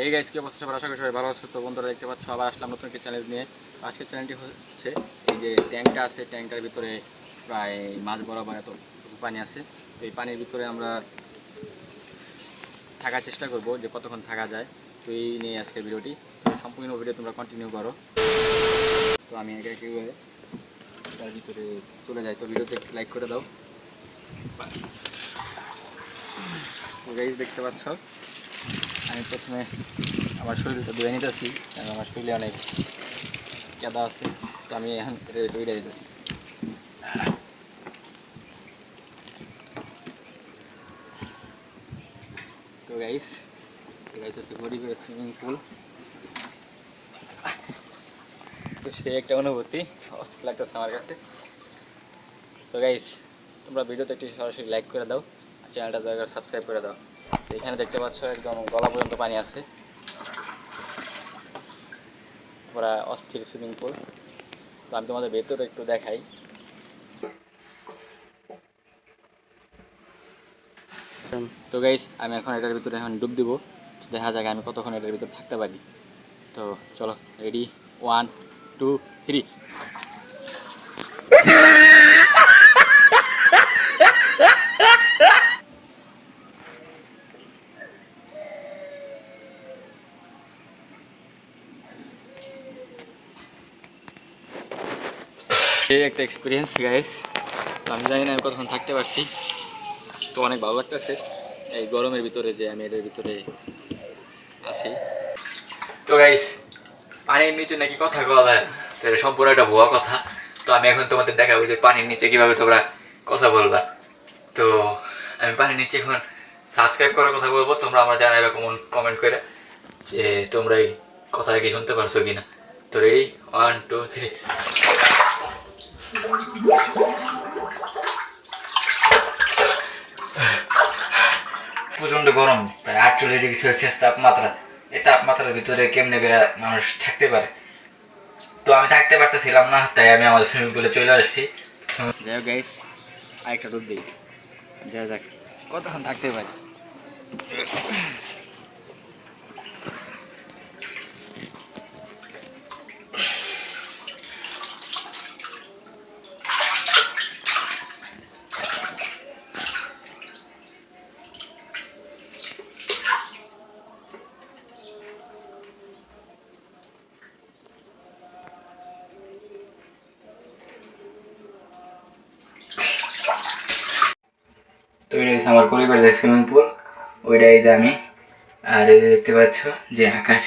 এই গাইস কি অবস্থা? সবার আশা করি সবাই ভালো আছো। তো বন্ধুরা, দেখতে পাচ্ছ, আবার আসলাম নতুন একটি চ্যালেঞ্জ নিয়ে। আজকের চ্যানেলটি হচ্ছে এই যে ট্যাঙ্কটা আছে, ট্যাঙ্কটার ভিতরে প্রায় মাছ বরাবর এত পানি আছে। তো এই পানির ভিতরে আমরা থাকার চেষ্টা করব যে কতক্ষণ থাকা যায়। তো এই নিয়ে আজকের ভিডিওটি সম্পূর্ণ ভিডিও তোমরা কন্টিনিউ করো। তো আমি একে করে তার ভিতরে চলে যাই। তো ভিডিওতে লাইক করে দাও। গাইজ দেখতে পাচ্ছ আমি প্রথমে আমার শরীরটা ধুয়ে নিতেছি, কারণ আমার শরীরে অনেক কেদা আছে, তো আমি এখন ধুয়ে দিতেছি তো গাইস সুইমিং পুল তো সে একটা অনুভূতি অস্থির লাগতেছে আমার কাছে। তো গাইস তোমরা ভিডিওতে একটি সরাসরি লাইক করে দাও। চ্যানেলটা দয়া সাবস্ক্রাইব করে দাও। এখানে দেখতে পাচ্ছ একদম গলা পর্যন্ত পানি আছে। পুরা অস্থির সুইমিং পুল তো আমি তোমাদের ভেতরে একটু দেখাই। তো গাইস আমি এখন এটার ভিতরে এখন ডুব দিব। দেখা যাক আমি কতক্ষণ এটার ভিতরে থাকতে পারি। তো চলো রেডি ওয়ান টু থ্রি এই একটা এক্সপিরিয়েন্স গাইস আমি জানি না আমি কতক্ষণ থাকতে পারছি। তো অনেক ভালো লাগতেছে। এই গরমের ভিতরে যে আমি এটার ভিতরে আছি। তো গাইস পানির নিচে নাকি কথা বলা সম্পূর্ণ একটা ভুয়া কথা। তো আমি এখন তোমাদের দেখাবো যে পানির নিচে কীভাবে তোমরা কথা বলবা। তো আমি পানির নিচে এখন সাবস্ক্রাইব করার কথা বলব। তোমরা আমরা জানাবে কমন কমেন্ট করে যে তোমরা এই কথা কি শুনতে পারছ কিনা। তো রেডি ওয়ান টু থ্রি গরম, প্রায় আটচল্লিশ ডিগ্রি সেলসিয়াস তাপমাত্রা। এই তাপমাত্রার ভিতরে কেমনে করে মানুষ থাকতে পারে? তো আমি থাকতে পারতেছিলাম না, তাই আমি আমাদের সুইমিং পুলে চলে আসছি। আরেকটা ডুব দিই যা যাক, কতক্ষণ থাকতে পারি? তো এটা হচ্ছে আমার পরিবারের সুইমিং পুল ওইটাই যে আমি। আর এই যে দেখতে পাচ্ছ যে আকাশ,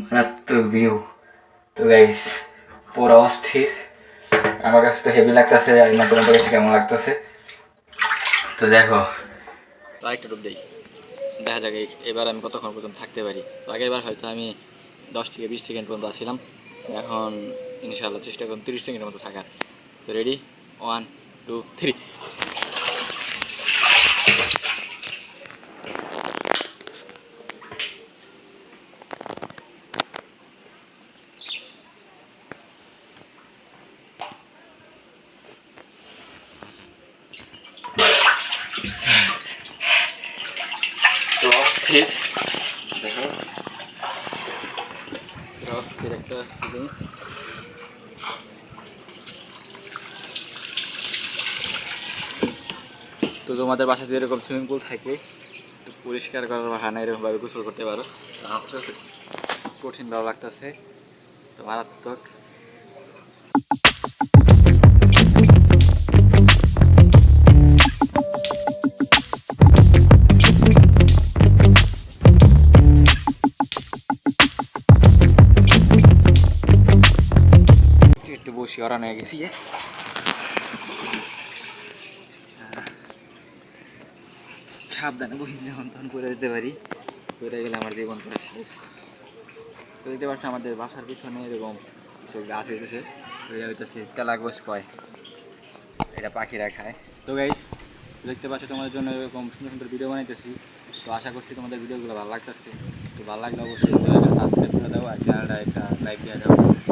মারাত্মক ভিউ তো গাইস পুরো অস্থির। আমার কাছে তো হেভি লাগতেছে, আর না তোমাদের কাছে কেমন লাগতেছে? তো দেখো। আরেকটা ডুব দেই। দেখা যাক এবার আমি কতক্ষণ পর্যন্ত থাকতে পারি। তো আগের বার হয়তো আমি দশ থেকে বিশ সেকেন্ড পর্যন্ত আসছিলাম এখন ইনশাআল্লাহ চেষ্টা করুন তিরিশ সেকেন্ডের মতো থাকার। তো রেডি ওয়ান টু থ্রি অস্থির দেখো পুরো অস্থির একটা জিনিস তো তোমাদের যদি এরকম সুইমিং পুল থাকে পরিষ্কার করার বাহানা এরকমভাবে গোসল করতে পারো। কঠিন ভালো লাগতেছে, তো মারাত্মক। একটু বসি হয়ে গেছি। সাবধানে বহি যখন তখন করে দিতে পারি। করে গেলে আমার জীবন পুরো শেষ তো দেখতে পাচ্ছ আমাদের বাসার পিছনে এরকম কিছু গাছ হইতেছে। তো এটা হইতেছে তেলাগোস কয়। এটা পাখিরা খায়। তো গাইস দেখতে পাচ্ছ তোমাদের জন্য এরকম সুন্দর সুন্দর ভিডিও বানাইতেছি। তো আশা করছি তোমাদের ভিডিওগুলো ভালো লাগতেছে। তো ভালো লাগলে অবশ্যই করে দাও আর চ্যানেলটা একটা লাইক দিয়ে দাও।